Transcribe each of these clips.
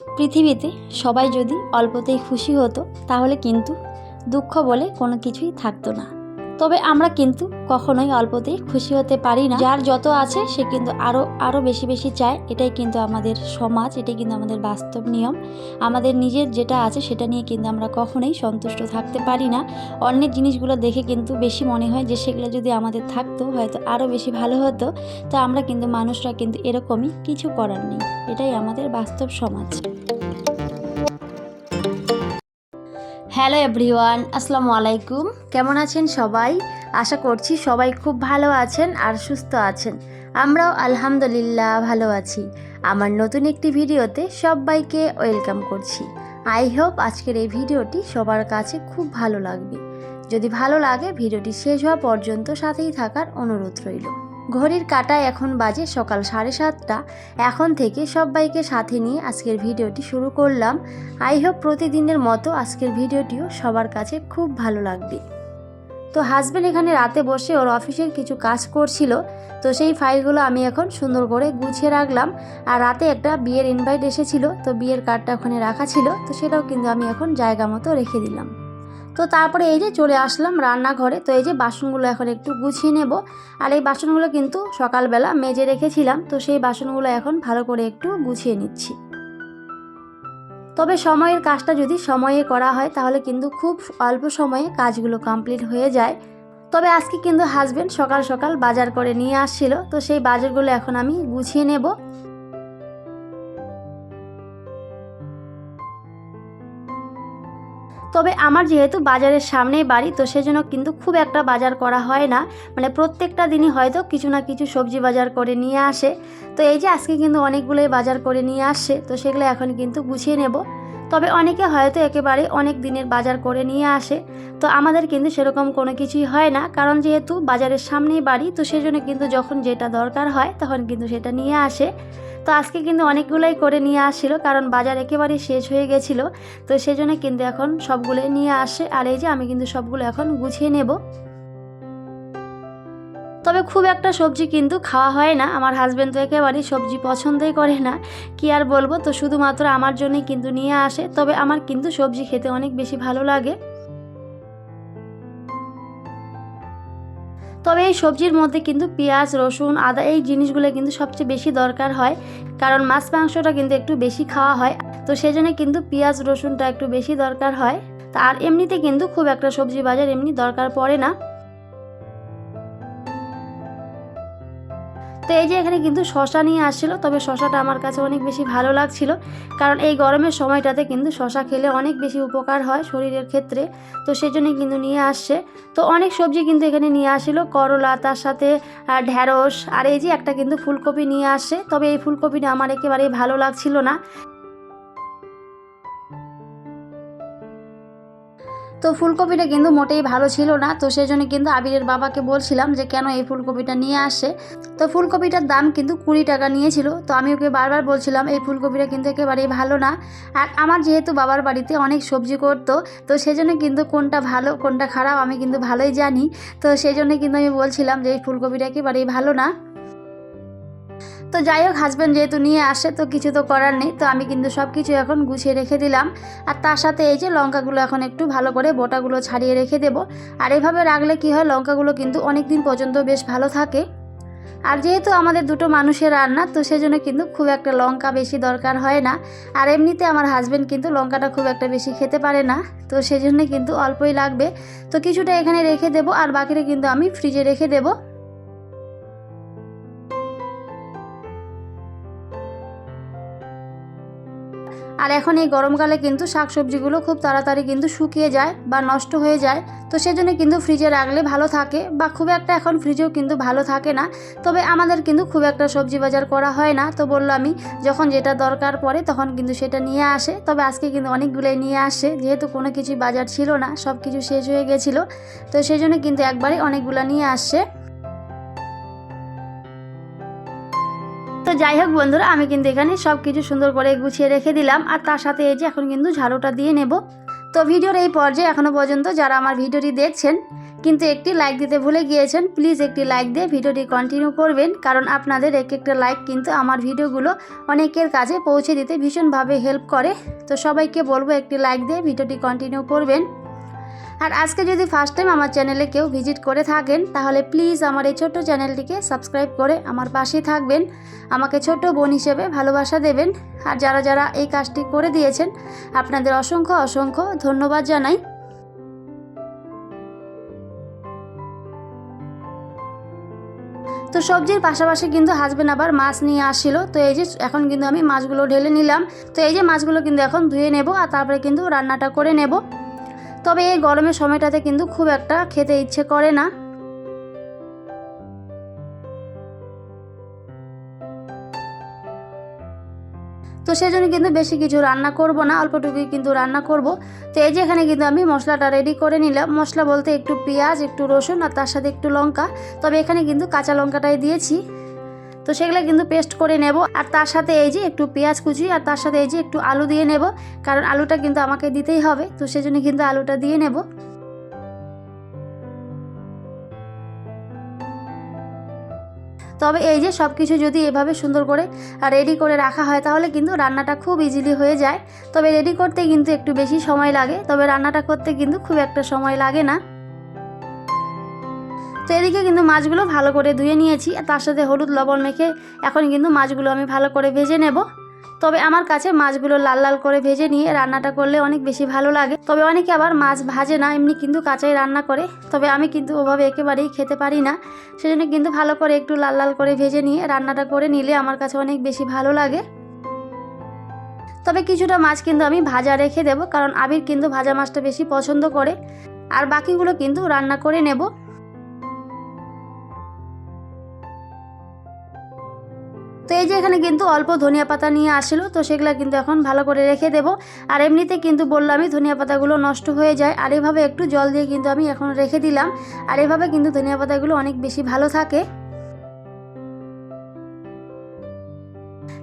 পৃথিবীতে সবাই যদি অল্পতেই খুশি হতো তাহলে কিন্তু দুঃখ বলে কোনো কিছুই থাকতো না। তবে আমরা কিন্তু কখনোই অল্পতেই খুশি হতে পারি না। যার যত আছে, সে কিন্তু আরও আরও বেশি বেশি চায়। এটাই কিন্তু আমাদের সমাজ, এটাই কিন্তু আমাদের বাস্তব নিয়ম। আমাদের নিজের যেটা আছে, সেটা নিয়ে কিন্তু আমরা কখনোই সন্তুষ্ট থাকতে পারি না। অন্যের জিনিসগুলো দেখে কিন্তু বেশি মনে হয় যে, সেগুলো যদি আমাদের থাকতো, হয়তো আরও বেশি ভালো হতো। তো আমরা কিন্তু মানুষরা কিন্তু এরকমই কিছু করার নেই। এটাই আমাদের বাস্তব সমাজ। হ্যালো এভরিওয়ান, আসসালামু আলাইকুম। কেমন আছেন সবাই? আশা করছি সবাই খুব ভালো আছেন আর সুস্থ আছেন। আমরাও আলহামদুলিল্লাহ ভালো আছি। আমার নতুন একটি ভিডিওতে সবাইকে ওয়েলকাম করছি। আই হোপ আজকের এই ভিডিওটি সবার কাছে খুব ভালো লাগবে। যদি ভালো লাগে, ভিডিওটি শেষ হওয়া পর্যন্ত সাথেই থাকার অনুরোধ রইল। ঘড়ির কাটায় এখন বাজে সকাল সাড়ে সাতটা। এখন থেকে সবাইকে সাথে নিয়ে আজকের ভিডিওটি শুরু করলাম। আই হোপ প্রতিদিনের মতো আজকের ভিডিওটিও সবার কাছে খুব ভালো লাগবে। তো হাজব্যান্ড এখানে রাতে বসে ওর অফিসের কিছু কাজ করছিল, তো সেই ফাইলগুলো আমি এখন সুন্দর করে গুছিয়ে রাখলাম। আর রাতে একটা বিয়ের ইনভাইট এসেছিল, তো বিয়ের কার্ডটা ওখানে রাখা ছিল, তো সেটাও কিন্তু আমি এখন জায়গা মতো রেখে দিলাম। তো তারপরে এই যে চলে আসলাম রান্নাঘরে। তো এই যে বাসনগুলো এখন একটু গুছিয়ে নেব। আর এই বাসনগুলো কিন্তু সকালবেলা মেজে রেখেছিলাম। তো সেই বাসনগুলো এখন ভালো করে একটু গুছিয়ে নিচ্ছি। তবে সময়ের কাজটা যদি সময়ে করা হয়, তাহলে কিন্তু খুব অল্প সময়ে কাজগুলো কমপ্লিট হয়ে যায়। তবে আজকে কিন্তু হাজবেন্ড সকাল সকাল বাজার করে নিয়ে আসছিল। তো সেই বাজারগুলো এখন আমি গুছিয়ে নেব। তবে আমার যেহেতু বাজারের সামনেই বাড়ি, তো সেজন্য কিন্তু খুব একটা বাজার করা হয় না। মানে প্রত্যেকটা দিনই হয়তো কিছু না কিছু সবজি বাজার করে নিয়ে আসে। তো এই যে আজকে কিন্তু অনেকগুলোই বাজার করে নিয়ে আসছে, তো সেগুলো এখন কিন্তু গুছিয়ে নেব। তবে অনেকে হয়তো একেবারে অনেক দিনের বাজার করে নিয়ে আসে। তো আমাদের কিন্তু সেরকম কোনো কিছুই হয় না, কারণ যেহেতু বাজারের সামনেই বাড়ি, তো সেজন্য কিন্তু যখন যেটা দরকার হয়, তখন কিন্তু সেটা নিয়ে আসে। তো আজকে কিন্তু অনেকগুলোই করে নিয়ে আসছিল কারণ বাজার একেবারেই শেষ হয়ে গেছিল। তো সেজন্য কিন্তু এখন সবগুলোই নিয়ে আসে, আর এই যে আমি কিন্তু সবগুলো এখন গুছিয়ে নেব। তবে খুব একটা সবজি কিন্তু খাওয়া হয় না, আমার হাজব্যান্ড তো একেবারেই সবজি পছন্দই করে না, কি আর বলব? তো শুধুমাত্র আমার জন্যই কিন্তু নিয়ে আসে, তবে আমার কিন্তু সবজি খেতে অনেক বেশি ভালো লাগে। তবে এই সবজির মধ্যে কিন্তু পেঁয়াজ, রসুন, আদা এই জিনিসগুলো কিন্তু সবচেয়ে বেশি দরকার হয়। কারণ মাছ মাংসটা কিন্তু একটু বেশি খাওয়া হয়। তো সেজন্য কিন্তু পেঁয়াজ, রসুনটা একটু বেশি দরকার হয়। আর এমনিতে কিন্তু খুব একটা সবজি বাজার এমনি দরকার পড়ে না। তো এই যে এখানে কিন্তু শশা নিয়ে আসছিল, তবে শশাটা আমার কাছে অনেক বেশি ভালো লাগছিল। কারণ এই গরমের সময়টাতে কিন্তু শশা খেলে অনেক বেশি উপকার হয় শরীরের ক্ষেত্রে, তো সেই জন্যই কিন্তু নিয়ে আসছে। তো অনেক সবজি কিন্তু এখানে নিয়ে আসছিল, করলা, তার সাথে ঢ্যাঁড়স আর এই যে একটা কিন্তু ফুলকপি নিয়ে আসছে। তবে এই ফুলকপিটা আমার একেবারেই ভালো লাগছিল না। তো ফুলকপিটা কিন্তু মোটেই ভালো ছিল না। তো সেই জন্য কিন্তু আবিরের বাবাকে বলছিলাম যে, কেন এই ফুলকপিটা নিয়ে আসে? তো ফুলকপিটার দাম কিন্তু কুড়ি টাকা নিয়েছিল। তো আমি ওকে বারবার বলছিলাম, এই ফুলকপিটা কিন্তু একেবারেই ভালো না। আর আমার যেহেতু বাবার বাড়িতে অনেক সবজি করতো, তো সেজন্য কিন্তু কোনটা ভালো, কোনটা খারাপ আমি কিন্তু ভালোই জানি। তো সেই জন্য কিন্তু আমি বলছিলাম যে, এই ফুলকপিটা একেবারেই ভালো না। তো যাই হোক হাজব্যান্ড যেহেতু নিয়ে আসে, তো কিছু তো করার নেই। তো আমি কিন্তু সব কিছু এখন গুছিয়ে রেখে দিলাম। আর তার সাথে এই যে লঙ্কাগুলো এখন একটু ভালো করে বোটাগুলো ছাড়িয়ে রেখে দেবো। আর এভাবে রাখলে কি হয়, লঙ্কাগুলো কিন্তু অনেক দিন পর্যন্ত বেশ ভালো থাকে। আর যেহেতু আমাদের দুটো মানুষের রান্না, তো সেজন্য কিন্তু খুব একটা লঙ্কা বেশি দরকার হয় না। আর এমনিতে আমার হাজব্যান্ড কিন্তু লঙ্কাটা খুব একটা বেশি খেতে পারে না। তো সেজন্য কিন্তু অল্পই লাগবে। তো কিছুটা এখানে রেখে দেবো, আর বাকিটা কিন্তু আমি ফ্রিজে রেখে দেবো। আর এখন এই গরমকালে কিন্তু শাকসবজিগুলো খুব তাড়াতাড়ি কিন্তু শুকিয়ে যায় বা নষ্ট হয়ে যায়। তো সেজন্য কিন্তু ফ্রিজে রাখলে ভালো থাকে বা খুব একটা এখন ফ্রিজেও কিন্তু ভালো থাকে না। তবে আমাদের কিন্তু খুব একটা সবজি বাজার করা হয় না। তো বলল আমি, যখন যেটা দরকার পড়ে তখন কিন্তু সেটা নিয়ে আসে। তবে আজকে কিন্তু অনেকগুলোই নিয়ে আসে। যেহেতু কোনো কিছু বাজার ছিল না সব কিছু শেষ হয়ে গেছিল। তো সেই জন্য কিন্তু একবারে অনেকগুলো নিয়ে আসছে তো যাই হোক বন্ধুরা, আমি কিন্তু এখানে সব কিছু সুন্দর করে গুছিয়ে রেখে দিলাম। আর তার সাথে এই যে এখন কিন্তু ঝাড়ুটা দিয়ে নেব। তো ভিডিওর এই পর্যায়ে এখনও পর্যন্ত যারা আমার ভিডিওটি দেখছেন, কিন্তু একটি লাইক দিতে ভুলে গিয়েছেন প্লিজ একটি লাইক দিয়ে ভিডিওটি কন্টিনিউ করবেন। কারণ আপনাদের এক একটা লাইক কিন্তু আমার ভিডিওগুলো অনেকের কাছে পৌঁছে দিতে ভীষণভাবে হেল্প করে। তো সবাইকে বলব একটি লাইক দিয়ে ভিডিওটি কন্টিনিউ করবেন। আর আজকে যদি ফার্স্ট টাইম আমার চ্যানেলে কেউ ভিজিট করে থাকেন, তাহলে প্লিজ আমার এই ছোট্ট চ্যানেলটিকে সাবস্ক্রাইব করে আমার পাশেই থাকবেন। আমাকে ছোট বোন হিসেবে ভালোবাসা দেবেন। আর যারা যারা এই কাজটি করে দিয়েছেন, আপনাদের অসংখ্য অসংখ্য ধন্যবাদ জানাই। তো সবজির পাশাপাশি কিন্তু হাজবেন্ড আবার মাছ নিয়ে আসছিল। তো এই যে এখন কিন্তু আমি মাছগুলো ঢেলে নিলাম। তো এই যে মাছগুলো কিন্তু এখন ধুয়ে নেব আর তারপরে কিন্তু রান্নাটা করে নেব। তবে এই গরমের সময়টাতে কিন্তু খুব একটা খেতে ইচ্ছে করে না। তো সেজন্য কিন্তু বেশি কিছু রান্না করব না, অল্পটুকুই কিন্তু রান্না করব। তো এই যে এখানে কিন্তু আমি মশলাটা রেডি করে নিলাম। মশলা বলতে একটু পেঁয়াজ, একটু রসুন আর তার সাথে একটু লঙ্কা। তবে এখানে কিন্তু কাঁচা লঙ্কাটাই দিয়েছি। তো সেগুলো কিন্তু পেস্ট করে নেব। আর তার সাথে এই যে একটু পেঁয়াজ কুচি আর তার সাথে এই যে একটু আলু দিয়ে নেব, কারণ আলুটা কিন্তু আমাকে দিতেই হবে, তো সেজন্য কিন্তু আলুটা দিয়ে নেব। তবে এই যে সব কিছু যদি এভাবে সুন্দর করে রেডি করে রাখা হয়, তাহলে কিন্তু রান্নাটা খুব ইজিলি হয়ে যায়। তবে রেডি করতে কিন্তু একটু বেশি সময় লাগে, তবে রান্নাটা করতে কিন্তু খুব একটা সময় লাগে না। তো এদিকে কিন্তু মাছগুলো ভালো করে ধুয়ে নিয়েছি তার সাথে হলুদ লবণ মেখে এখন কিন্তু মাছগুলো আমি ভালো করে ভেজে নেব। তবে আমার কাছে মাছগুলো লাল লাল করে ভেজে নিয়ে রান্নাটা করলে অনেক বেশি ভালো লাগে। তবে অনেকে আবার মাছ ভাজে না, এমনি কিন্তু কাঁচাই রান্না করে। তবে আমি কিন্তু ওভাবে একেবারেই খেতে পারি না। সেজন্য কিন্তু ভালো করে একটু লাল লাল করে ভেজে নিয়ে রান্নাটা করে নিলে আমার কাছে অনেক বেশি ভালো লাগে। তবে কিছুটা মাছ কিন্তু আমি ভাজা রেখে দেবো, কারণ আবির কিন্তু ভাজা মাছটা বেশি পছন্দ করে। আর বাকিগুলো কিন্তু রান্না করে নেব। এই যে এখানে কিন্তু অল্প ধনিয়া পাতা নিয়ে আসলো, তো সেগুলো কিন্তু এখন ভালো করে রেখে দেবো। আর এমনিতে কিন্তু বললামই ধনিয়া পাতাগুলো নষ্ট হয়ে যায়, আর এভাবে একটু জল দিয়ে কিন্তু আমি এখন রেখে দিলাম। আর এভাবে কিন্তু ধনিয়া পাতাগুলো অনেক বেশি ভালো থাকে।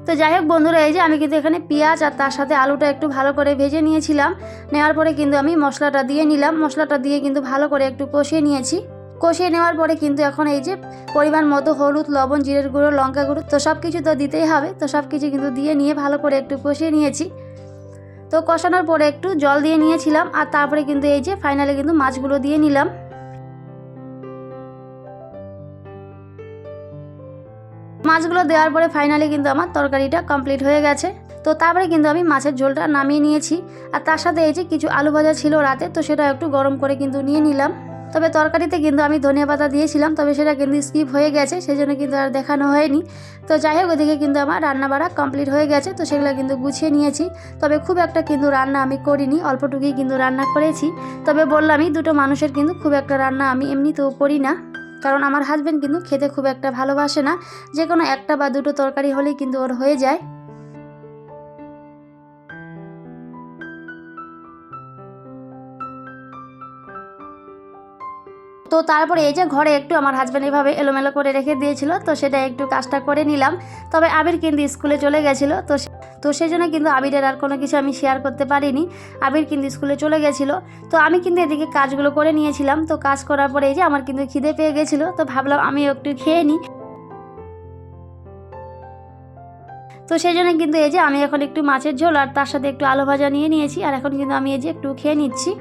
তো যাই হোক বন্ধুরা, এই যে আমি কিন্তু এখানে পেঁয়াজ আর তার সাথে আলুটা একটু ভালো করে ভেজে নিয়েছিলাম। নেওয়ার পরে কিন্তু আমি মশলাটা দিয়ে নিলাম। মশলাটা দিয়ে কিন্তু ভালো করে একটু কষিয়ে নিয়েছি। কষিয়ে নেওয়ার পরে কিন্তু এখন এই যে পরিমাণ মতো হলুদ, লবণ, জিরের গুঁড়ো, লঙ্কা গুঁড়ো, তো সব কিছু তো দিতেই হবে। তো সব কিছু কিন্তু দিয়ে নিয়ে ভালো করে একটু কষিয়ে নিয়েছি। তো কষানোর পরে একটু জল দিয়ে নিয়েছিলাম আর তারপরে কিন্তু এই যে ফাইনালে কিন্তু মাছগুলো দিয়ে নিলাম। মাছগুলো দেওয়ার পরে ফাইনালি কিন্তু আমার তরকারিটা কমপ্লিট হয়ে গেছে। তো তারপরে কিন্তু আমি মাছের ঝোলটা নামিয়ে নিয়েছি। আর তার সাথে এই যে কিছু আলু ভাজা ছিল রাতে, তো সেটা একটু গরম করে কিন্তু নিয়ে নিলাম। তবে তরকারিতে কিন্তু আমি ধনিয়া পাতা দিয়েছিলাম, তবে সেটা কিন্তু স্কিপ হয়ে গেছে সেই জন্য কিন্তু আর দেখানো হয়নি। তো যাই হোক, ওদিকে কিন্তু আমার রান্না বাড়া কমপ্লিট হয়ে গেছে, তো সেগুলো কিন্তু গুছিয়ে নিয়েছি। তবে খুব একটা কিন্তু রান্না আমি করিনি, অল্পটুকুই কিন্তু রান্না করেছি। তবে বললামই, দুটো মানুষের কিন্তু খুব একটা রান্না আমি এমনিতেও করি না। কারণ আমার হাজব্যান্ড কিন্তু খেতে খুব একটা ভালোবাসে না যে কোনো একটা বা দুটো তরকারি হলেই কিন্তু ওর হয়ে যায়। তো তারপরে এই যে ঘরে একটু আমার হাজব্যান্ড এভাবে এলোমেলো করে রেখে দিয়েছিল, তো সেটা একটু কাজটা করে নিলাম। তবে আবির কিন্তু স্কুলে চলে গেছিল, তো তো সেই জন্য কিন্তু আবিরের আর কোনো কিছু আমি শেয়ার করতে পারিনি। আবির কিন্তু স্কুলে চলে গেছিল, তো আমি কিন্তু এদিকে কাজগুলো করে নিয়েছিলাম। তো কাজ করার পরে এই যে আমার কিন্তু খিদে পেয়ে গেছিল, তো ভাবলাম আমি একটু খেয়ে নিই। তো সেই জন্য কিন্তু এই যে আমি এখন একটু মাছের ঝোল আর তার সাথে একটু আলু ভাজা নিয়ে নিয়েছি, আর এখন কিন্তু আমি এই যে একটু খেয়ে নিচ্ছি।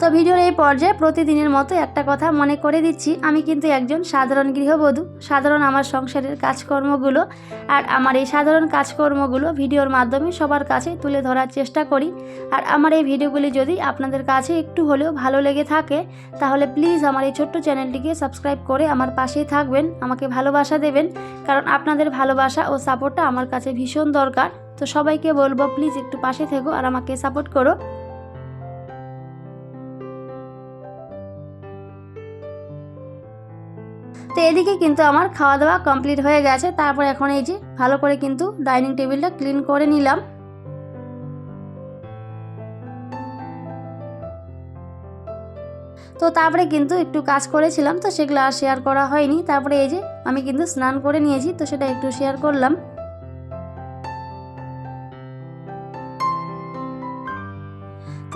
তো ভিডিওর এই পর্যায়ে প্রতিদিনের মতো একটা কথা মনে করে দিচ্ছি। আমি কিন্তু একজন সাধারণ গৃহবধূ, সাধারণ আমার সংসারের কাজকর্মগুলো আর আমার এই সাধারণ কাজকর্মগুলো ভিডিওর মাধ্যমে সবার কাছে তুলে ধরার চেষ্টা করি। আর আমার এই ভিডিওগুলি যদি আপনাদের কাছে একটু হলেও ভালো লেগে থাকে, তাহলে প্লিজ আমার এই ছোট্ট চ্যানেলটিকে সাবস্ক্রাইব করে আমার পাশেই থাকবেন, আমাকে ভালোবাসা দেবেন, কারণ আপনাদের ভালোবাসা ও সাপোর্টটা আমার কাছে ভীষণ দরকার। তো সবাইকে বলব, প্লিজ একটু পাশে থেকো আর আমাকে সাপোর্ট করো। তো এদিকে কিন্তু আমার খাওয়া দাওয়া কমপ্লিট হয়ে গেছে। তারপর এখন এই যে ভালো করে কিন্তু ডাইনিং টেবিলটা ক্লিন করে নিলাম। তো তারপরে কিন্তু একটু কাজ করেছিলাম, তো সেগুলো আর শেয়ার করা হয়নি। তারপরে এই যে আমি কিন্তু স্নান করে নিয়েছি, তো সেটা একটু শেয়ার করলাম।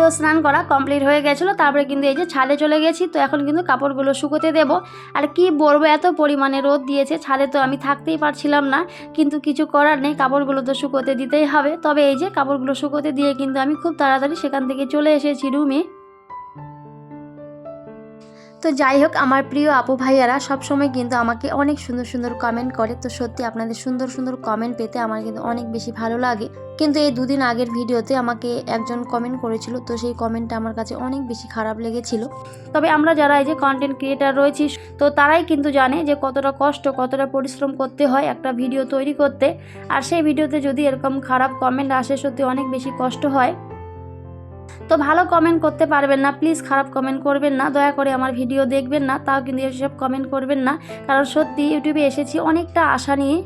তো স্নান করা কমপ্লিট হয়ে গেছিল, তারপরে কিন্তু এই যে ছাদে চলে গেছি, তো এখন কিন্তু কাপড়গুলো শুকোতে দেব। আর কি বলব, এত পরিমাণে রোদ দিয়েছে, ছাদে তো আমি থাকতেই পারছিলাম না, কিন্তু কিছু করার নেই, কাপড়গুলো তো শুকোতে দিতেই হবে। তবে এই যে কাপড়গুলো শুকোতে দিয়ে কিন্তু আমি খুব তাড়াতাড়ি সেখান থেকে চলে এসেছি রুমে। তো যাই হোক, আমার প্রিয় আপু ভাইয়ারা, সবসময় কিন্তু আমাকে অনেক সুন্দর সুন্দর কমেন্ট করে। তো সত্যি আপনাদের সুন্দর সুন্দর কমেন্ট পেতে আমার কিন্তু অনেক বেশি ভালো লাগে। কিন্তু এই দুদিন আগের ভিডিওতে আমাকে একজন কমেন্ট করেছিল, তো সেই কমেন্টটা আমার কাছে অনেক বেশি খারাপ লেগেছিল। তবে আমরা যারা এই যে কন্টেন্ট ক্রিয়েটার রয়েছি, তো তারাই কিন্তু জানে যে কতটা কষ্ট, কতটা পরিশ্রম করতে হয় একটা ভিডিও তৈরি করতে। আর সেই ভিডিওতে যদি এরকম খারাপ কমেন্ট আসে, সত্যি অনেক বেশি কষ্ট হয়। তো ভালো কমেন্ট করতে পারবেন না প্লিজ খারাপ কমেন্ট করবেন না, দয়া করে আমার ভিডিও দেখবেন না, তাও কিন্তু এসব কমেন্ট করবেন না, কারণ সত্যি ইউটিউবে এসেছি অনেকটা আশা নিয়ে,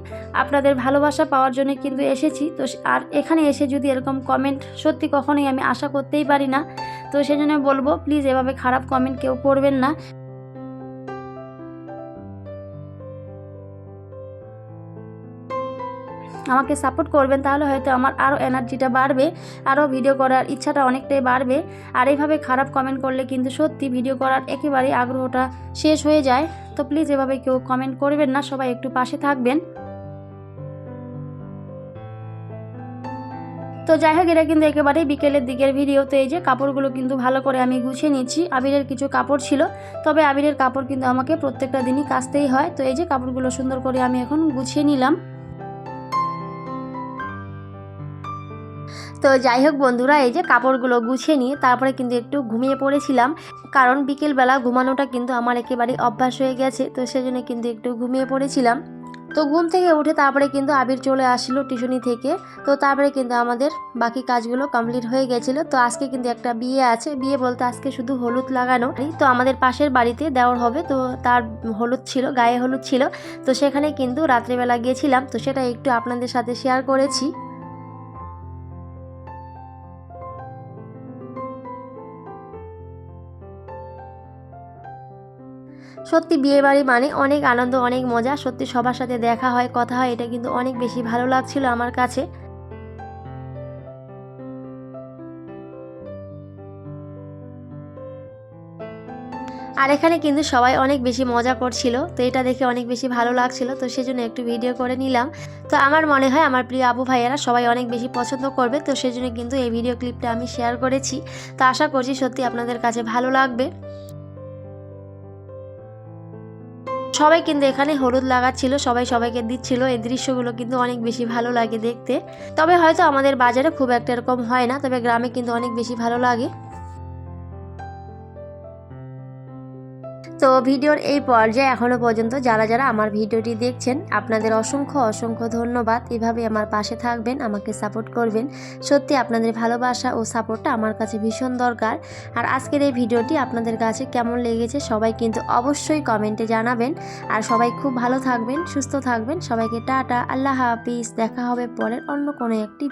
আপনাদের ভালোবাসা পাওয়ার জন্য কিন্তু এসেছি, তো আর এখানে এসে যদি এরকম কমেন্ট সত্যি কখনোই আমি আশা করতেই পারি না, তো সেজন্য বলব প্লিজ এভাবে খারাপ কমেন্ট কেউ করবেন না। আমাকে সাপোর্ট করবেন, তাহলে হয়তো আমার আরও এনার্জিটা বাড়বে আরও ভিডিও করার ইচ্ছাটা অনেকটাই বাড়বে। আর এইভাবে খারাপ কমেন্ট করলে কিন্তু সত্যি ভিডিও করার একেবারেই আগ্রহটা শেষ হয়ে যায়। তো প্লিজ এভাবে কেউ কমেন্ট করবেন না, সবাই একটু পাশে থাকবেন। তো যাই হোক, এটা কিন্তু একেবারেই বিকেলের দিকের ভিডিও তো এই যে কাপড়গুলো কিন্তু ভালো করে আমি গুছিয়ে নিচ্ছি। আবিরের কিছু কাপড় ছিল, তবে আবিরের কাপড় কিন্তু আমাকে প্রত্যেকটা দিনই কাচতেই হয়। তো এই যে কাপড়গুলো সুন্দর করে আমি এখন গুছিয়ে নিলাম। তো যাই হোক বন্ধুরা, এই যে কাপড়গুলো গুছিয়ে নিয়ে তারপরে কিন্তু একটু ঘুমিয়ে পড়েছিলাম। কারণ বিকেলবেলা ঘুমানোটা কিন্তু আমার একেবারে অভ্যাস হয়ে গেছে, তো সেজন্য কিন্তু একটু ঘুমিয়ে পড়েছিলাম। তো ঘুম থেকে উঠে তারপরে কিন্তু আবির চলে আসলো টিউশনি থেকে, তো তারপরে কিন্তু আমাদের বাকি কাজগুলো কমপ্লিট হয়ে গেছিল। তো আজকে কিন্তু একটা বিয়ে আছে, বিয়ে বলতে আজকে শুধু হলুদ লাগানো। তো আমাদের পাশের বাড়িতে দেওয়ার হবে, তো তার হলুদ ছিল, গায়ে হলুদ ছিল। তো সেখানে কিন্তু রাত্রিবেলা গিয়েছিলাম, তো সেটা একটু আপনাদের সাথে শেয়ার করেছি। সত্যি বিয়ে বাড়ি মানে অনেক আনন্দ, অনেক মজা। সত্যি সবার সাথে দেখা হয়, কথা হয়, এটা কিন্তু অনেক বেশি ভালো লাগছিল আমার কাছে। আর এখানে কিন্তু সবাই অনেক বেশি মজা করছিল, তো এটা দেখে অনেক বেশি ভালো লাগছিল, তো সেজন্য একটু ভিডিও করে নিলাম। তো আমার মনে হয় আমার প্রিয় আবু ভাইয়েরা সবাই অনেক বেশি পছন্দ করবে, তো সেজন্য কিন্তু এই ভিডিও ক্লিপটা আমি শেয়ার করেছি। তো আশা করছি সত্যি আপনাদের কাছে ভালো লাগবে। সবাই কিন্তু এখানে হলুদ লাগাচ্ছিল, সবাই সবাইকে দিচ্ছিল। এই দৃশ্যগুলো কিন্তু অনেক বেশি ভালো লাগে দেখতে। তবে হয়তো আমাদের বাজারে খুব একটা এরকম হয় না, তবে গ্রামে কিন্তু অনেক বেশি ভালো লাগে। তো ভিডিওর এই পর্যায়ে এখনও পর্যন্ত যারা যারা আমার ভিডিওটি দেখছেন, আপনাদের অসংখ্য অসংখ্য ধন্যবাদ। এভাবে আমার পাশে থাকবেন, আমাকে সাপোর্ট করবেন। সত্যি আপনাদের ভালোবাসা ও সাপোর্টটা আমার কাছে ভীষণ দরকার। আর আজকের এই ভিডিওটি আপনাদের কাছে কেমন লেগেছে সবাই কিন্তু অবশ্যই কমেন্টে জানাবেন। আর সবাই খুব ভালো থাকবেন, সুস্থ থাকবেন। সবাইকে টাটা, আল্লাহ হাফিজ। দেখা হবে পরের অন্য কোনো একটি